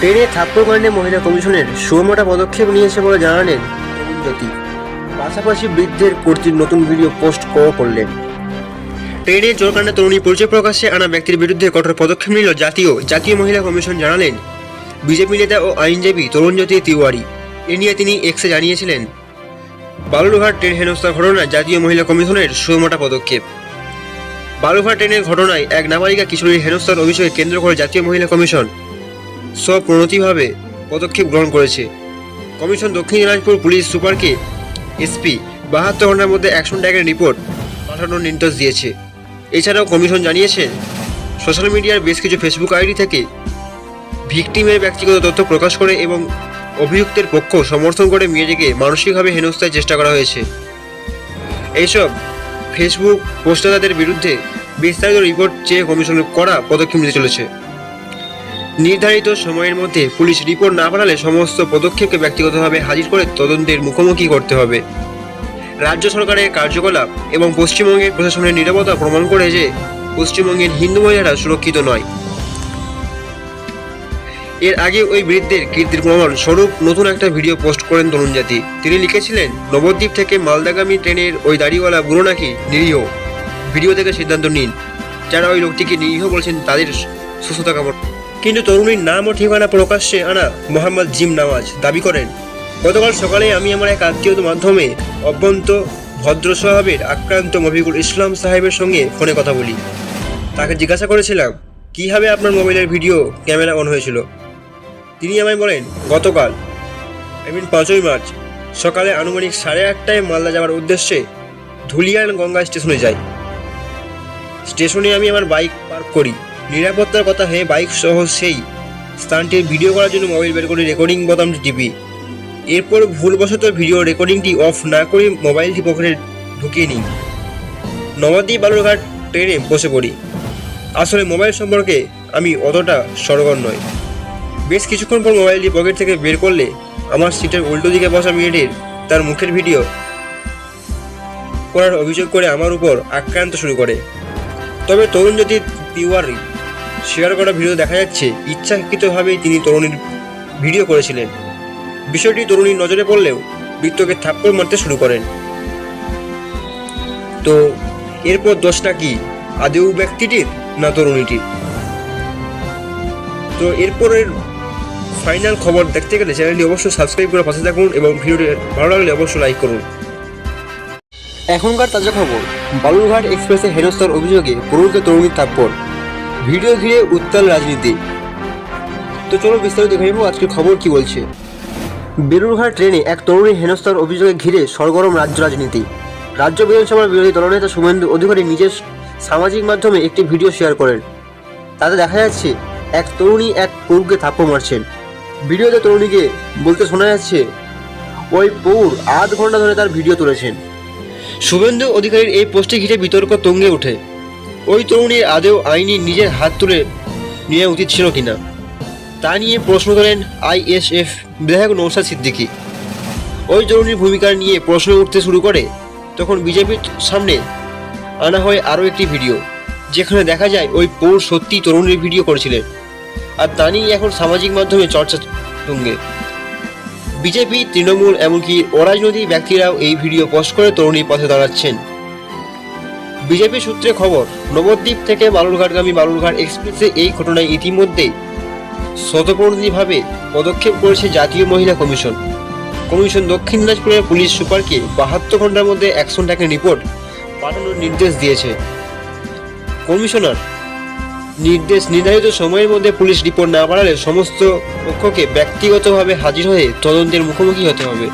ট্রেনে থাপ্পড় কাণ্ডে মহিলা কমিশনের। সুমোটা পদক্ষেপ নিয়েছে বলে জানালেন অরুণজ্যোতি পাশাপাশি বৃদ্ধের কর্তৃক নতুন ভিডিও পোস্ট করো করলেন। ট্রেনে চোরকাণ্ডে তরুণী পরিচয় প্রকাশ্যে আনা ব্যক্তির বিরুদ্ধে কঠোর পদক্ষেপ নিল জাতীয় জাতীয় মহিলা কমিশন জানালেন। বিজেপি নেতা ও আইনজীবী তরুণজ্যোতি তিওয়ারি। এ নিয়ে তিনি এক্সে জানিয়েছিলেন। বালুরঘাট ট্রেন হেনস্থার ঘটনায় জাতীয় মহিলা কমিশনের সুমোটা পদক্ষেপ। বালুরঘাট ট্রেনের ঘটনায় এক নাবালিকা কিশোরীর হেনস্থার অভিযোগে কেন্দ্র করে জাতীয় মহিলা কমিশন স্বপ্রণতিভাবে পদক্ষেপ গ্রহণ করেছে। কমিশন দক্ষিণ দিনাজপুর পুলিশ সুপারকে এসপি বাহাত্তর ঘণ্টার মধ্যে অ্যাকশন ট্যাগের রিপোর্ট পাঠানোর নির্দেশ দিয়েছে। এছাড়াও কমিশন জানিয়েছে, সোশ্যাল মিডিয়ার বেশ কিছু ফেসবুক আইডি থেকে ভিকটিমের ব্যক্তিগত তথ্য প্রকাশ করে এবং অভিযুক্তের পক্ষ সমর্থন করে মেয়েটিকে মানসিকভাবে হেনস্থায় চেষ্টা করা হয়েছে। এইসব ফেসবুক পোস্টারদের বিরুদ্ধে বিস্তারিত রিপোর্ট চেয়ে কমিশনের করা পদক্ষেপ নিতে চলেছে। নির্ধারিত সময়ের মধ্যে পুলিশ রিপোর্ট না পাঠালে সমস্ত পদক্ষেপকে ব্যক্তিগতভাবে হাজির করে তদন্তের মুখোমুখি করতে হবে। রাজ্য সরকারের কার্যকলাপ এবং পশ্চিমবঙ্গের প্রশাসনের নিরাপত্তা প্রমাণ করে যে পশ্চিমবঙ্গের হিন্দু মহিলারা সুরক্ষিত নয়। এর আগে ওই বৃদ্ধের কীর্তির প্রমাণ স্বরূপ নতুন একটা ভিডিও পোস্ট করেন তরুণ জাতি। তিনি লিখেছিলেন, নবদ্বীপ থেকে মালদাগামী ট্রেনের ওই দাড়িওয়ালা বুড়ো নাকি নিরীহ? ভিডিও থেকে সিদ্ধান্ত নিন। যারা ওই লোকটিকে নিরীহ বলছেন, তাদের সুস্থতা কামড় কিন্তু তরুণীর নাম ও ঠিকানা প্রকাশ্যে আনা মোহাম্মদ জিম নামাজ দাবি করেন, গতকাল সকালে আমি আমার এক আত্মীয়র মাধ্যমে অভ্যন্ত ভদ্র স্বভাবের আক্রান্ত মফিকুল ইসলাম সাহেবের সঙ্গে ফোনে কথা বলি। তাকে জিজ্ঞাসা করেছিলাম, কীভাবে আপনার মোবাইলের ভিডিও ক্যামেরা অন হয়েছিল? তিনি আমায় বলেন, গতকাল, আই মিন পাঁচই মার্চ, সকালে আনুমানিক সাড়ে আটটায় মালদা যাওয়ার উদ্দেশ্যে ধুলিয়ান গঙ্গা স্টেশনে যাই। স্টেশনে আমি আমার বাইক পার্ক করি। নিরাপত্তার কথা হয়ে বাইক সহ সেই স্থানটির ভিডিও করার জন্য মোবাইল বের করে রেকর্ডিং বোতামটি টিপি। এরপর ভুলবশত ভিডিও রেকর্ডিংটি অফ না করে মোবাইলটি পকেটে ঢুকিয়ে নিই নবদ্বীপ বালুরঘাট ট্রেনে বসে পড়ি। আসলে মোবাইল সম্পর্কে আমি অতটা সরগর নয় বেশ কিছুক্ষণ পর মোবাইলটি পকেট থেকে বের করলে আমার সিটের উল্টো দিকে বসা মেয়েটির তার মুখের ভিডিও করার অভিযোগ করে আমার উপর আক্রান্ত শুরু করে। তবে তরুণ যদি তিওয়ারি শেয়ার করা ভিডিও দেখা যাচ্ছে ইচ্ছাকৃতভাবেই তিনি তরুণীর ভিডিও করেছিলেন। বিষয়টি তরুণীর নজরে পড়লেও বৃত্তকে থাপ্পড় মারতে শুরু করেন। তো এরপর দোষটা কি আদেও ব্যক্তিটির না তরুণীটির? তো এরপরের ফাইনাল খবর দেখতে গেলে চ্যানেলটি অবশ্যই সাবস্ক্রাইব করে পাশে থাকুন এবং ভিডিওটি ভালো লাগলে অবশ্যই লাইক করুন। এখনকার তাজা খবর, বালুরঘাট এক্সপ্রেসে হেনস্থার অভিযোগে পুরুষকে তরুণীর থাপ্পড়। ভিডিও ঘিরে উত্তাল রাজনীতি। তো চলো বিস্তারিত দেখে নেব আজকের খবর কি বলছে। বেলুরঘাট ট্রেনে এক তরুণী হেনস্থার অভিযোগে ঘিরে সরগরম রাজ্য রাজনীতি। রাজ্য বিধানসভার বিরোধী দলনেতা শুভেন্দু অধিকারী নিজের সামাজিক মাধ্যমে একটি ভিডিও শেয়ার করেন। তাতে দেখা যাচ্ছে, এক তরুণী এক পৌরকে থাপ্পড় মারছেন। ভিডিওতে তরুণীকে বলতে শোনা যাচ্ছে, ওই পৌর আধ ঘণ্টা ধরে তার ভিডিও তুলেছেন। শুভেন্দু অধিকারীর এই পোস্টে ঘিরে বিতর্ক তুঙ্গে ওঠে। ওই তরুণীর আদেও আইনি নিজের হাত তুলে নেওয়া উচিত ছিল কিনা? তা নিয়ে প্রশ্ন তোলেন আইএসএফ বিধায়ক নৌসাদ সিদ্দিকী। ওই তরুণীর ভূমিকা নিয়ে প্রশ্ন উঠতে শুরু করে, তখন বিজেপির সামনে আনা হয় আরও একটি ভিডিও, যেখানে দেখা যায় ওই পৌর সত্যি তরুণীর ভিডিও করেছিলেন, আর তা নিয়ে এখন সামাজিক মাধ্যমে চর্চা তুঙ্গে। বিজেপি, তৃণমূল, এমনকি অরাজনৈতিক ব্যক্তিরাও এই ভিডিও পোস্ট করে তরুণীর পথে দাঁড়াচ্ছেন। বিজেপি সূত্রে খবর, নবদ্বীপ থেকে বালুরঘাটগামী বালুরঘাট এক্সপ্রেসে এই ঘটনায় ইতিমধ্যে স্বতঃপ্রণোদিতভাবে পদক্ষেপ করেছে জাতীয় মহিলা কমিশন। কমিশন দক্ষিণ দিনাজপুরের পুলিশ সুপারকে বাহাত্তর ঘণ্টার মধ্যে অ্যাকশন ট্যাকের রিপোর্ট পাঠানোর নির্দেশ দিয়েছে। কমিশনার নির্দেশ নির্ধারিত সময়ের মধ্যে পুলিশ রিপোর্ট না পাঠালে সমস্ত পক্ষকে ব্যক্তিগতভাবে হাজির হয়ে তদন্তের মুখোমুখি হতে হবে।